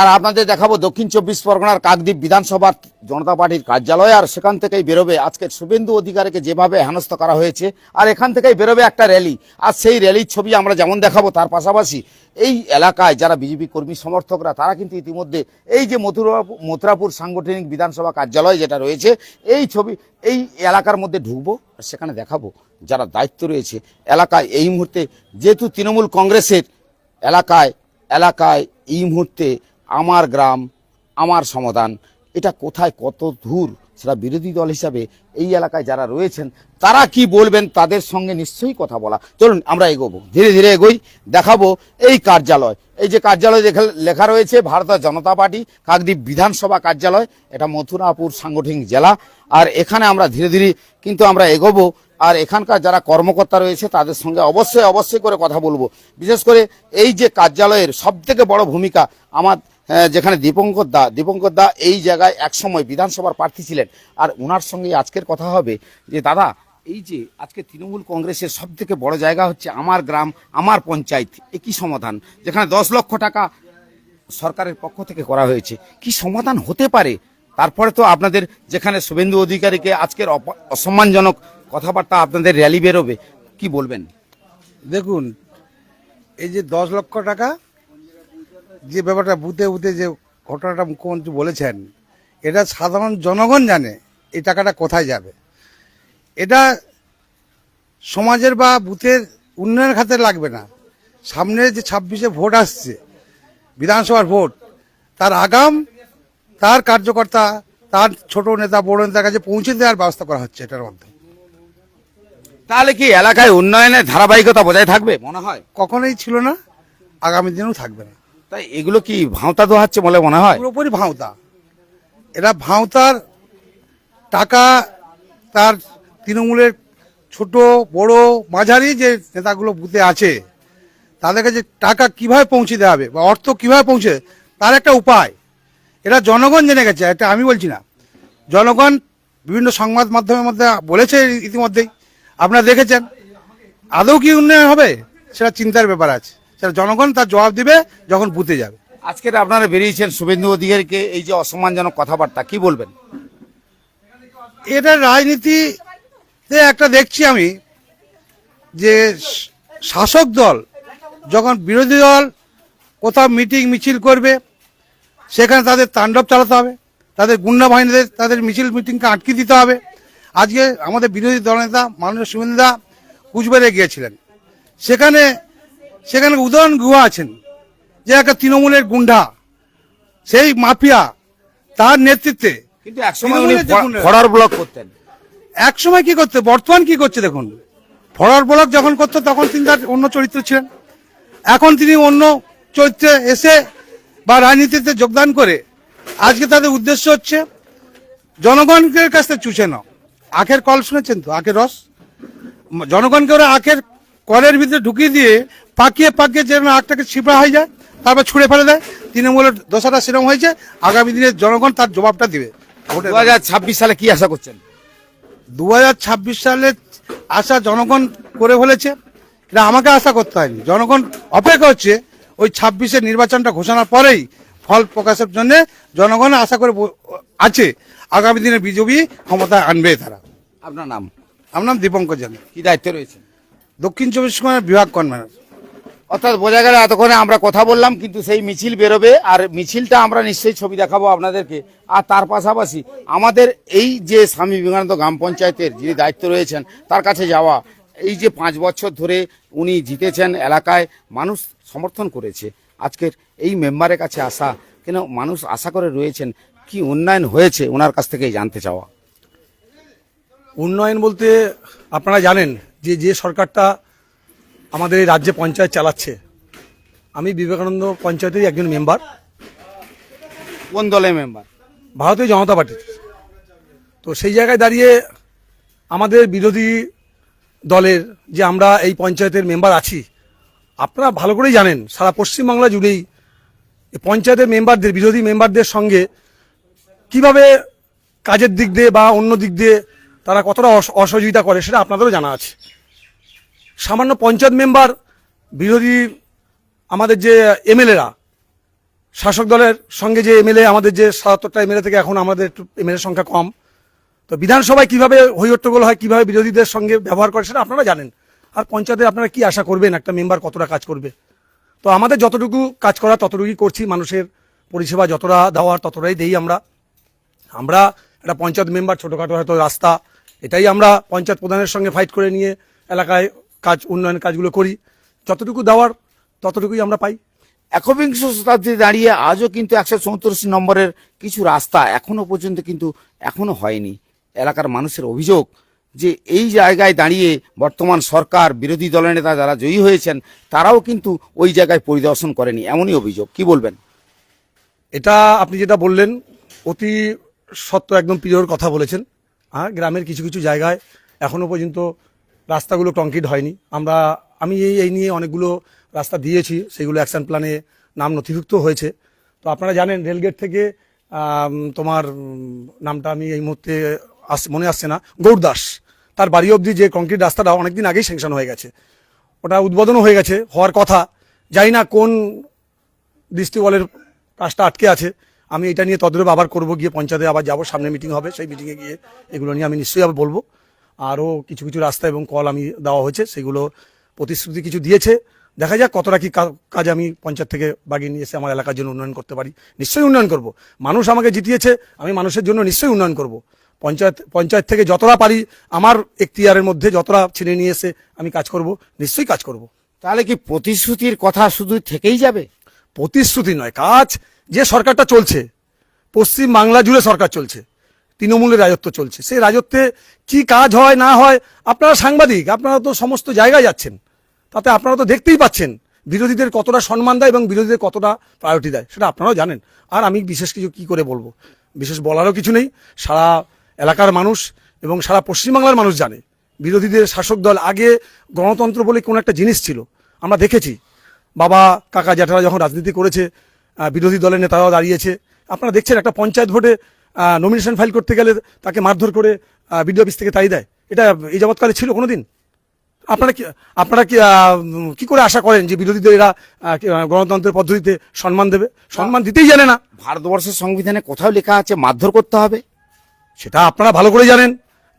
আর আপনাদের দেখাবো দক্ষিণ চব্বিশ পরগনার কাকদ্বীপ বিধানসভার জনতা পার্টির কার্যালয়, আর সেখান থেকেই বেরোবে আজকের শুভেন্দু অধিকারীকে যেভাবে হেনস্থ করা হয়েছে, আর এখান থেকেই বেরোবে একটা র্যালি। আর সেই র্যালির ছবি আমরা যেমন দেখাবো, তার পাশাপাশি এই এলাকায় যারা বিজেপি কর্মী সমর্থকরা, তারা কিন্তু ইতিমধ্যে এই যে মথুরা মথুরাপুর সাংগঠনিক বিধানসভা কার্যালয় যেটা রয়েছে, এই ছবি, এই এলাকার মধ্যে ঢুকবো আর সেখানে দেখাবো যারা দায়িত্ব রয়েছে এলাকায়। এই মুহূর্তে যেহেতু তৃণমূল কংগ্রেসের এলাকায় এলাকায় এই মুহূর্তে আমার গ্রাম, আমার সমাধান, এটা কোথায় কত দূর সেটা বিরোধী দল হিসাবে এই এলাকায় যারা রয়েছেন, তারা কি বলবেন তাদের সঙ্গে নিশ্চয়ই কথা বলা। চলুন, আমরা এগোবো। ধীরে ধীরে এগোই, দেখাবো এই কার্যালয়। এই যে কার্যালয় লেখা- রয়েছে, ভারতীয় জনতা পার্টি, কাকদ্বীপ বিধানসভা কার্যালয়, এটা মথুরাপুর সাংগঠনিক জেলা। আর এখানে আমরা ধীরে ধীরে কিন্তু আমরা এগোবো। আর এখানকার যারা কর্মকর্তা রয়েছে, তাদের সঙ্গে অবশ্যই অবশ্যই করে কথা বলব। বিশেষ করে এই যে কার্যালয়ের সব থেকে বড় ভূমিকা, আমার যেখানে দীপঙ্কর দা দীপঙ্কর দা এই জায়গায় একসময় বিধানসভার প্রার্থী ছিলেন। আর ওনার সঙ্গে আজকের কথা হবে যে, দাদা, এই যে আজকে তৃণমূল কংগ্রেসের সব থেকে বড় জায়গা হচ্ছে আমার গ্রাম, আমার পঞ্চায়েত। একই সমাধান? যেখানে দশ লক্ষ টাকা সরকারের পক্ষ থেকে করা হয়েছে। কি সমাধান হতে পারে? তারপরে তো আপনাদের যেখানে শুভেন্দু অধিকারীকে আজকের অসম্মানজনক কথাবার্তা আপনাদের র্যালি বেরোবে। কি বলবেন? দেখুন, এই যে দশ লক্ষ টাকা যে ব্যাপারটা বুথে বুথে যে ঘটনাটা মুখ্যমন্ত্রী বলেছেন এটা সাধারণ জনগণ জানে এই টাকাটা কোথায় যাবে। এটা সমাজের বা বুথের উন্নয়ন খাতে লাগবে না। সামনে যে ছাব্বিশে ভোট আসছে বিধানসভার ভোট তার আগাম তার কার্যকর্তা তার ছোট নেতা বড় নেতার কাছে পৌঁছে দেওয়ার ব্যবস্থা করা হচ্ছে এটার মধ্যে তাহলে কি এলাকায় উন্নয়নের ধারাবাহিকতা বজায় থাকবে মনে হয়? কখনোই ছিল না আগামী দিনেও থাকবে না। তাই এগুলো কি ভাঁওতা দোহাচ্ছে বলে মনে হয়? পুরোপুরি ভাঁওতা। এরা ভাঁওতার টাকা তার তৃণমূলের ছোট, বড়, মাঝারি যে নেতাগুলো বুথে আছে, তাদের কাছে টাকা কীভাবে পৌঁছে দেওয়া হবে বা অর্থ কীভাবে পৌঁছে তার একটা উপায়। এটা জনগণ জেনে গেছে, এটা আমি বলছি না। জনগণ বিভিন্ন সংবাদ মাধ্যমের মধ্যে বলেছে ইতিমধ্যেই। আপনারা দেখেছেন। আদৌ কি উন্নয়ন হবে? সেটা চিন্তার ব্যাপার আছে। সেটা জনগণ তার জবাব দিবে যখন বুথে যাবে। আজকের আপনারা বেরিয়েছেন শুভেন্দু অধিকারীকে এই যে অসম্মানজনক কথাবার্তা কি বলবেন? এটা রাজনীতিতে একটা দেখছি আমি যে শাসক দল যখন বিরোধী দল কোথাও মিটিং মিছিল করবে সেখানে তাদের তাণ্ডব চালাতে হবে তাদের গুন্ডা বাহিনীদের তাদের মিছিল মিটিংকে আটকে দিতে হবে। আজকে আমাদের বিরোধী দলনেতা মাননীয় সুমেন্দা কুচবিহারে গিয়েছিলেন। সেখানে সেখানে উদয়ন গুহা আছেন যে একটা তৃণমূলের গুন্ডা সেই মাফিয়া তার নেতৃত্বে কিন্তু একসময় উনি ফরার ব্লক করতেন। এক সময় কি করতে বর্তমান কি করছে দেখুন? ফরওয়ার্ড ব্লক যখন করতো তখন তিনি তার অন্য চরিত্র ছিলেন। এখন তিনি অন্য চরিত্রে এসে বা রাজনীতিতে যোগদান করে আজকে তাদের উদ্দেশ্য হচ্ছে জনগণের কাছ থেকে চুষে নাও। আখের কল শুনেছেন তো? আখের রস? জনগণকে ওরা আখের কলের ভিতরে ঢুকিয়ে দিয়ে পাকিয়ে পাকিয়ে যেন আখটাকে ছিপড়া হয়ে যায় তারপর ছুঁড়ে ফেলে দেয়। তৃণমূলের দশাটা সেরকম হয়েছে আগামী দিনে জনগণ তার জবাবটা দিবে। দু হাজার ছাব্বিশ সালে কি আশা করছেন? দু ছাব্বিশ সালে আশা জনগণ করে ফেলেছে এটা আমাকে আশা করতে হয়নি। জনগণ অপেক্ষা হচ্ছে ওই ছাব্বিশের নির্বাচনটা ঘোষণার পরেই ফল প্রকাশের জন্য জনগণ আশা করে আছে আগামী দিনে বিজেপি ক্ষমতায় আনবে তারা। আপনার নাম? আমার নাম দীপঙ্কর জানি। কি দায়িত্ব রয়েছে দক্ষিণ চব্বিশ পরগনার বিভাগ কনভেনার। অর্থাৎ বোঝা গেল এতক্ষণে আমরা কথা বললাম, কিন্তু সেই মিছিল বেরোবে আর মিছিলটা আমরা নিশ্চয়ই ছবি দেখাবো আপনাদেরকে। আর তার পাশাপাশি আমাদের এই যে স্বামী বিবেকানন্দ গ্রাম পঞ্চায়েতের যিনি দায়িত্ব রয়েছেন, তার কাছে যাওয়া, এই যে পাঁচ বছর ধরে উনি জিতেছেন এলাকায়, মানুষ সমর্থন করেছে। আজকের এই মেম্বারের কাছে আসা, কেন মানুষ আশা করে রয়েছেন, কি উন্নয়ন হয়েছে, ওনার কাছ থেকেই জানতে চাওয়া। উন্নয়ন বলতে আপনারা জানেন যে যে সরকারটা আমাদের এই রাজ্যে পঞ্চায়েত চালাচ্ছে। আমি বিবেকানন্দ পঞ্চায়েতেরই একজন মেম্বার কোন দলের মেম্বার ভারতীয় জনতা পার্টির। তো সেই জায়গায় দাঁড়িয়ে আমাদের বিরোধী দলের যে আমরা এই পঞ্চায়েতের মেম্বার আছি আপনারা ভালো করেই জানেন সারা পশ্চিমবাংলা জুড়েই এই পঞ্চায়েতের মেম্বারদের বিরোধী মেম্বারদের সঙ্গে কীভাবে কাজের দিক দিয়ে বা অন্য দিক দিয়ে তারা কতটা অস- অসহযোগিতা করে সেটা আপনাদেরও জানা আছে। সামান্য পঞ্চায়েত মেম্বার বিরোধী আমাদের যে এমএলএরা, শাসক দলের সঙ্গে যে এমএলএ, আমাদের যে সাতাত্তরটা এমএলএ থেকে এখন আমাদের একটু এমএলএ সংখ্যা কম। তো বিধানসভায় কীভাবে হৈহট্টগোল হয়, কীভাবে বিরোধীদের সঙ্গে ব্যবহার করে সেটা আপনারা জানেন। আর পঞ্চায়েতে আপনারা কি আশা করবেন, একটা মেম্বার কতটা কাজ করবে? তো আমাদের যতটুকু কাজ করা, ততটুকুই করছি, মানুষের পরিষেবা যতটা দেওয়ার ততটাই দেই আমরা। আমরা একটা পঞ্চায়েত মেম্বার, ছোটোখাটো হয়তো রাস্তা, এটাই আমরা পঞ্চায়েত প্রধানের সঙ্গে ফাইট করে নিয়ে এলাকায় কাজ উন্নয়ন কাজগুলো করি। যতটুকু দেওয়ার ততটুকুই আমরা পাই। একবিংশ শতাব্দীতে দাঁড়িয়ে আজও কিন্তু একশো চৌত্রিশ নম্বরের কিছু রাস্তা এখনও পর্যন্ত কিন্তু এখনও হয়নি। এলাকার মানুষের অভিযোগ যে এই জায়গায় দাঁড়িয়ে বর্তমান সরকার বিরোধী দলের নেতা যারা জয়ী হয়েছেন তারাও কিন্তু ওই জায়গায় পরিদর্শন করেনি। এমনই অভিযোগ। কি বলবেন? এটা আপনি যেটা বললেন অতি সত্য একদম প্রিয়র কথা বলেছেন। হ্যাঁ গ্রামের কিছু কিছু জায়গায় এখনও পর্যন্ত রাস্তাগুলো কংক্রিট হয়নি। আমরা, আমি এই এই নিয়ে অনেকগুলো রাস্তা দিয়েছি, সেগুলো অ্যাকশন প্ল্যানে নাম নথিভুক্ত হয়েছে। তো আপনারা জানেন রেলগেট থেকে তোমার নামটা আমি এই মুহূর্তে আস, মনে আসছে না, গৌরদাস। তার বাড়ি অবধি যে কংক্রিট রাস্তাটা অনেকদিন আগেই স্যাংশন হয়ে গেছে। ওটা উদ্বোধনও হয়ে গেছে, হওয়ার কথা। জানি না কোন দৃষ্টিবলের কাজটা আটকে আছে। আমি এটা নিয়ে তদরূপ আবার করব, গিয়ে পঞ্চায়েতে আবার যাব, সামনে মিটিং হবে, সেই মিটিংয়ে গিয়ে এগুলো নিয়ে আমি নিশ্চয়ই আবার বলব। আরও কিছু কিছু রাস্তা এবং কল আমি দেওয়া হয়েছে সেগুলো প্রতিশ্রুতি কিছু দিয়েছে। দেখা যাক কতটা কি কাজ আমি পঞ্চায়েত থেকে বাগিয়ে নিয়ে এসে আমার এলাকার জন্য উন্নয়ন করতে পারি। নিশ্চয়ই উন্নয়ন করব। মানুষ আমাকে জিতিয়েছে আমি মানুষের জন্য নিশ্চয়ই উন্নয়ন করব। পঞ্চায়েত পঞ্চায়েত থেকে যতটা পারি আমার এখতিয়ারের মধ্যে যতটা ছিনে নিয়ে এসে আমি কাজ করব নিশ্চয়ই কাজ করব। তাহলে কি প্রতিশ্রুতির কথা শুধু থেকেই যাবে? প্রতিশ্রুতি নয় কাজ যে সরকারটা চলছে পশ্চিম বাংলা জুড়ে সরকার চলছে। তৃণমূলের রাজত্ব চলছে। সেই রাজত্বে কি কাজ হয়, না হয়, আপনারা সাংবাদিক, আপনারা তো সমস্ত জায়গায় যাচ্ছেন। তাতে আপনারা তো দেখতেই পাচ্ছেন বিরোধীদের কতটা সম্মান দেয় এবং বিরোধীদের কতটা প্রায়োরিটি দেয়, সেটা আপনারাও জানেন। আর আমি বিশেষ কিছু কি করে বলব? বিশেষ বলারও কিছু নেই। সারা এলাকার মানুষ এবং সারা পশ্চিমবাংলার মানুষ জানে, বিরোধীদের শাসক দল আগে গণতন্ত্র বলে কোনো একটা জিনিস ছিল। আমরা দেখেছি, বাবা, কাকা, জ্যাঠারা যখন রাজনীতি করেছে বিরোধী দলের নেতারাও দাঁড়িয়েছে। আপনারা দেখছেন একটা পঞ্চায়েত ভোটে নমিনেশন ফাইল করতে গেলে তাকে মারধর করে বিডিও অফিস থেকে তাই দেয়। এটা এই যাবৎকালে ছিল কোনো দিন আপনারা কি আপনারা কি কি করে আশা করেন যে বিরোধীদের এরা গণতন্ত্রের পদ্ধতিতে সম্মান দেবে? সম্মান দিতেই জানে না। ভারতবর্ষের সংবিধানে কোথাও লেখা আছে মারধর করতে হবে? সেটা আপনারা ভালো করে জানেন।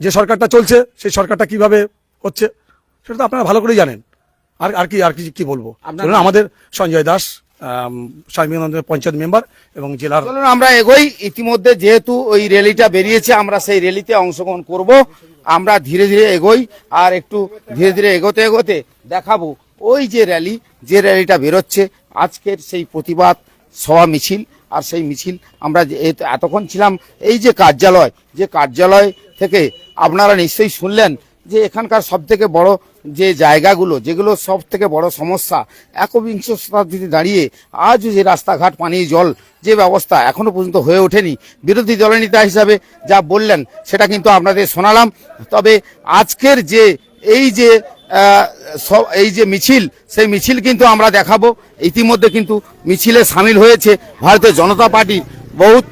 যে সরকারটা চলছে সেই সরকারটা কীভাবে হচ্ছে সেটা তো আপনারা ভালো করেই জানেন। আর আর কি আর কি কি বলব? আমাদের সঞ্জয় দাস। আম, পঞ্চায়েত মেম্বার এবং জেলার আমরা এগোই। ইতিমধ্যে যেহেতু ওই র্যালিটা বেরিয়েছে আমরা সেই র্যালিতে অংশগ্রহণ করব। আমরা ধীরে ধীরে এগোই আর একটু ধীরে ধীরে এগোতে এগোতে দেখাবো। ওই যে র্যালি যে র্যালিটা বেরোচ্ছে আজকের সেই প্রতিবাদ সভা মিছিল। আর সেই মিছিল আমরা এতক্ষণ ছিলাম এই যে কার্যালয় যে কার্যালয় থেকে আপনারা নিশ্চয়ই শুনলেন যে এখানকার সব থেকে বড় যে জায়গাগুলো যেগুলো সব থেকে বড় সমস্যা একবিংশ শতাব্দীতে দাঁড়িয়ে আজও যে রাস্তাঘাট পানীয় জল যে ব্যবস্থা এখনও পর্যন্ত হয়ে ওঠেনি বিরোধী দলনেতা হিসাবে যা বললেন সেটা কিন্তু আপনাদের শোনালাম। তবে আজকের যে এই যে আহ, স- এই যে মিছিল সেই মিছিল কিন্তু আমরা দেখাবো। ইতিমধ্যে কিন্তু মিছিলে সামিল হয়েছে ভারতীয় জনতা পার্টির বহুত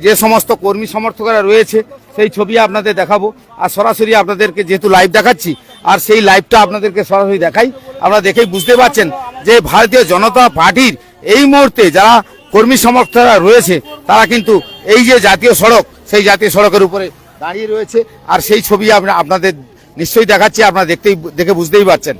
যে সমস্ত কর্মী সমর্থকরা রয়েছে সেই ছবি আপনাদের দেখাবো। আর সরাসরি আপনাদেরকে যেহেতু লাইভ দেখাচ্ছি, আর সেই লাইভটা আপনাদেরকে সরাসরি দেখাই। আপনারা দেখেই বুঝতে পারছেন যে ভারতীয় জনতা পার্টির এই মুহূর্তে যারা কর্মী সমর্থকরা রয়েছে, তারা কিন্তু এই যে জাতীয় সড়ক, সেই জাতীয় সড়কের উপরে দাঁড়িয়ে রয়েছে। আর সেই ছবি আপনাদের নিশ্চয়ই দেখাচ্ছি, আপনারা দেখতেই, দেখে বুঝতেই পারছেন।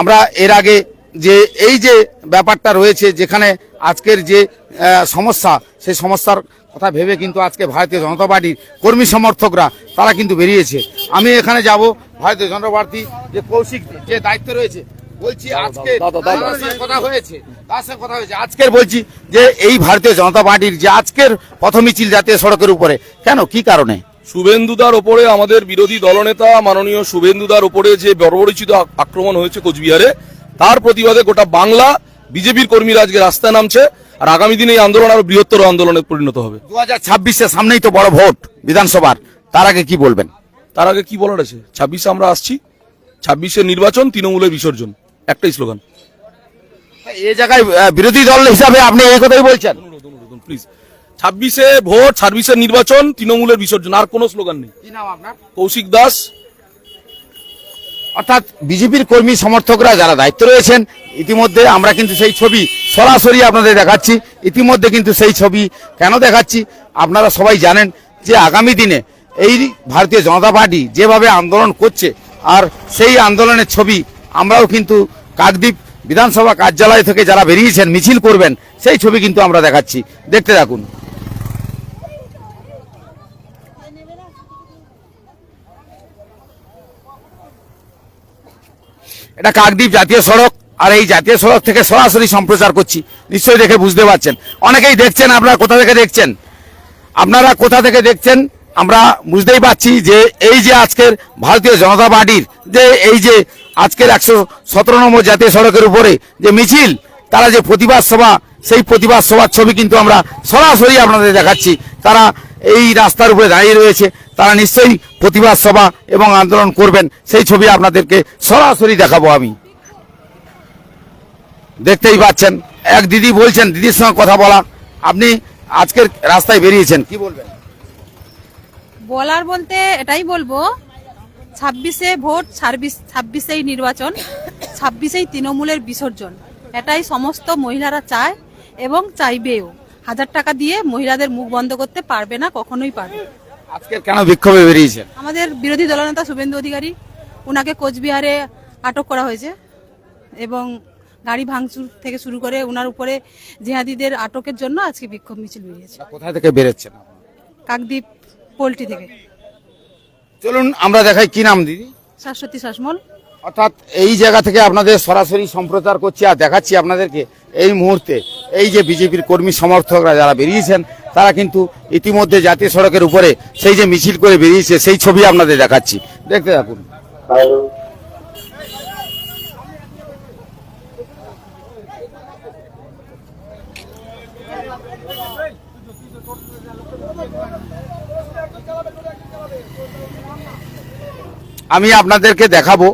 আমরা এর আগে যে, এই যে ব্যাপারটা রয়েছে, যেখানে আজকের যে সমস্যা, সেই সমস্যার কথা ভেবে কিন্তু আজকে ভারতীয় জনতা পার্টির কর্মী সমর্থকরা তারা কিন্তু বেরিয়েছে। আমি এখানে যাব ভারতীয় জনতা পার্টি যে কৌশিক যে দায়িত্ব রয়েছে বলছি আজকে কথা হয়েছে তার সাথে কথা হয়েছে। আজকের বলছি যে এই ভারতীয় জনতা পার্টির যে আজকের পথ মিছিল জাতীয় সড়কের উপরে কেন কি কারণে? শুভেন্দুদার ওপরে আমাদের বিরোধী দলনেতা মাননীয় শুভেন্দুদার ওপরে যে বর্বরিচিত আক্রমণ হয়েছে কোচবিহারে তার প্রতিবাদে গোটা বাংলা বিজেপির কর্মীরা আজকে রাস্তায় নামছে। আর আগামী দিনে এই আন্দোলন আরও বৃহত্তর আন্দোলনে পরিণত হবে। দু হাজার ছাব্বিশে সামনেই তো বড় ভোট বিধানসভার। তার আগে কি বলবেন? তার আগে কি বলার আছে? ছাব্বিশে আমরা আসছি। ছাব্বিশের নির্বাচন তৃণমূলের বিসর্জন। একটাই স্লোগান। এই জায়গায় বিরোধী দল হিসাবে আপনি এই কথাই বলছেন। প্লিজ ছাব্বিশে ভোট ছাব্বিশের নির্বাচন তৃণমূলের বিসর্জন। আর কোনো স্লোগান নেই। কৌশিক দাস অর্থাৎ বিজেপির কর্মী সমর্থকরা যারা দায়িত্ব রয়েছেন, ইতিমধ্যে আমরা কিন্তু সেই ছবি সরাসরি আপনাদের দেখাচ্ছি। ইতিমধ্যে কিন্তু সেই ছবি কেন দেখাচ্ছি? আপনারা সবাই জানেন যে আগামী দিনে এই ভারতীয় জনতা পার্টি যেভাবে আন্দোলন করছে আর সেই আন্দোলনের ছবি আমরাও কিন্তু কাকদ্বীপ বিধানসভা কার্যালয় থেকে যারা বেরিয়েছেন, মিছিল করবেন, সেই ছবি কিন্তু আমরা দেখাচ্ছি। দেখতে থাকুন। এটা কাকদ্বীপ জাতীয় সড়ক, আর এই জাতীয় সড়ক থেকে সরাসরি সম্প্রচার করছি। নিশ্চয়ই দেখে বুঝতে পারছেন। অনেকেই দেখছেন, আপনারা কোথা থেকে দেখছেন? আপনারা কোথা থেকে দেখছেন? আমরা বুঝতেই পারছি যে এই যে আজকের ভারতীয় জনতা পার্টির যে এই যে আজকের একশো সতেরো নম্বর জাতীয় সড়কের উপরে যে মিছিল, তারা যে প্রতিবাদ সভা সেই প্রতিবাদ সভার ছবি কিন্তু আমরা সরাসরি আপনাদের দেখাচ্ছি। তারা এই রাস্তার উপরে দাঁড়িয়ে রয়েছে, তারা নিশ্চয়ই প্রতিবাদ সভা এবং আন্দোলন করবেন। সেই ছবি আপনাদেরকে সরাসরি দেখাবো আমি। দেখতেই পাচ্ছেন, এক দিদি বলছেন, দিদির সঙ্গে কথা বলা। আপনি আজকের রাস্তায় বেরিয়েছেন, কি বলবেন? বলার বলতে এটাই বলব, ছাব্বিশে ভোট, ছাব্বিশ, ছাব্বিশেই নির্বাচন, ছাব্বিশেই তৃণমূলের বিসর্জন। এটাই সমস্ত মহিলারা চায়। এবং চাইবেও। হাজার টাকা দিয়ে মহিলাদের মুখ বন্ধ করতে পারবে না কখনোই পারবে না। আজকের কেন বিক্ষোভে বেরিয়েছেন? আমাদের বিরোধী দলনেতা শুভেন্দু অধিকারী ওনাকে কোচবিহারে আটক করা হয়েছে এবং গাড়ি ভাঙচুর থেকে শুরু করে ওনার উপরে জেহাদিদের আটকের জন্য আজকে বিক্ষোভ মিছিল বেরিয়েছে। কোথা থেকে বেরোচ্ছেন কাকদ্বীপ পোল্ট্রি থেকে। চলুন আমরা দেখাই কি নাম দিদি? শাশ্বতী শাসমল। অর্থাৎ এই জায়গা থেকে আপনাদের সরাসরি সম্প্রচার করছি আর দেখাচ্ছি আপনাদেরকে। এই মুহূর্তে এই যে বিজেপির কর্মী সমর্থকরা যারা বেরিয়েছেন, তারা কিন্তু ইতিমধ্যে জাতীয় সড়কের উপরে সেই যে মিছিল করে বেরিয়েছে, সেই ছবি আপনাদের দেখাচ্ছি। দেখতে থাকুন। আমি আপনাদেরকে দেখাবো,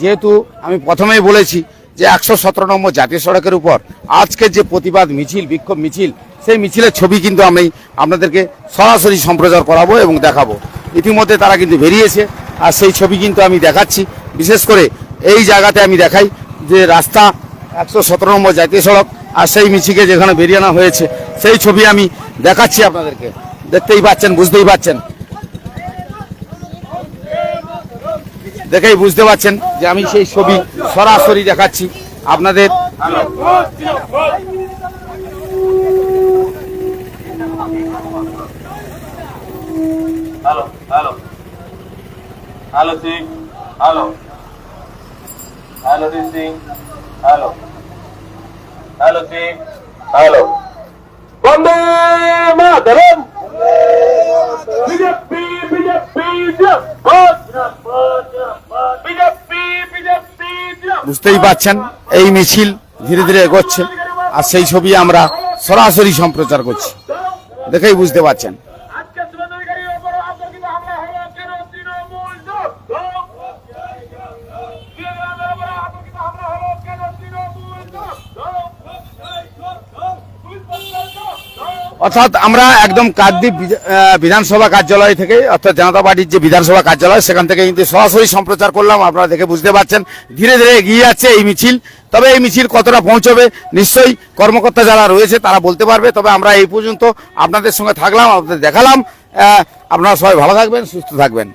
যেহেতু আমি প্রথমেই বলেছি যে একশো সতেরো নম্বর জাতীয় সড়কের উপর আজকের যে প্রতিবাদ মিছিল, বিক্ষোভ মিছিল, সেই মিছিলের ছবি কিন্তু আমি আপনাদেরকে সরাসরি সম্প্রচার করাবো এবং দেখাবো। ইতিমধ্যে তারা কিন্তু বেরিয়েছে, আর সেই ছবি কিন্তু আমি দেখাচ্ছি। বিশেষ করে এই জায়গাতে আমি দেখাই যে রাস্তা একশো সতেরো নম্বর জাতীয় সড়ক আর সেই মিছিলে যেখানে বেরিয়ে আনা হয়েছে, সেই ছবি আমি দেখাচ্ছি আপনাদেরকে। দেখতেই পাচ্ছেন, বুঝতেই পাচ্ছেন। দেখেই বুঝতে পারছেন যে আমি সেই ছবি সরাসরি দেখাচ্ছি আপনাদের। বন্ধ বুঝতেই পাচ্ছেন এই মিছিল ধীরে ধীরে এগোচ্ছে, আর সেই ছবি আমরা সরাসরি সম্প্রচার করছি। দেখেই বুঝতে পাচ্ছেন অর্থাৎ আমরা একদম কাকদ্বীপ বিধা- বিধানসভা কার্যালয় থেকে অর্থাৎ জনতা পার্টির যে বিধানসভা কার্যালয়, সেখান থেকে কিন্তু সরাসরি সম্প্রচার করলাম, আপনারা দেখে বুঝতে পারছেন। ধীরে ধীরে এগিয়ে যাচ্ছে এই মিছিল। তবে এই মিছিল কতটা পৌঁছবে? নিশ্চয়ই কর্মকর্তা যারা রয়েছে, তারা বলতে পারবে। তবে আমরা এই পর্যন্ত আপনাদের সঙ্গে থাকলাম, আপনাদের দেখালাম। আপনারা সবাই ভালো থাকবেন, সুস্থ থাকবেন।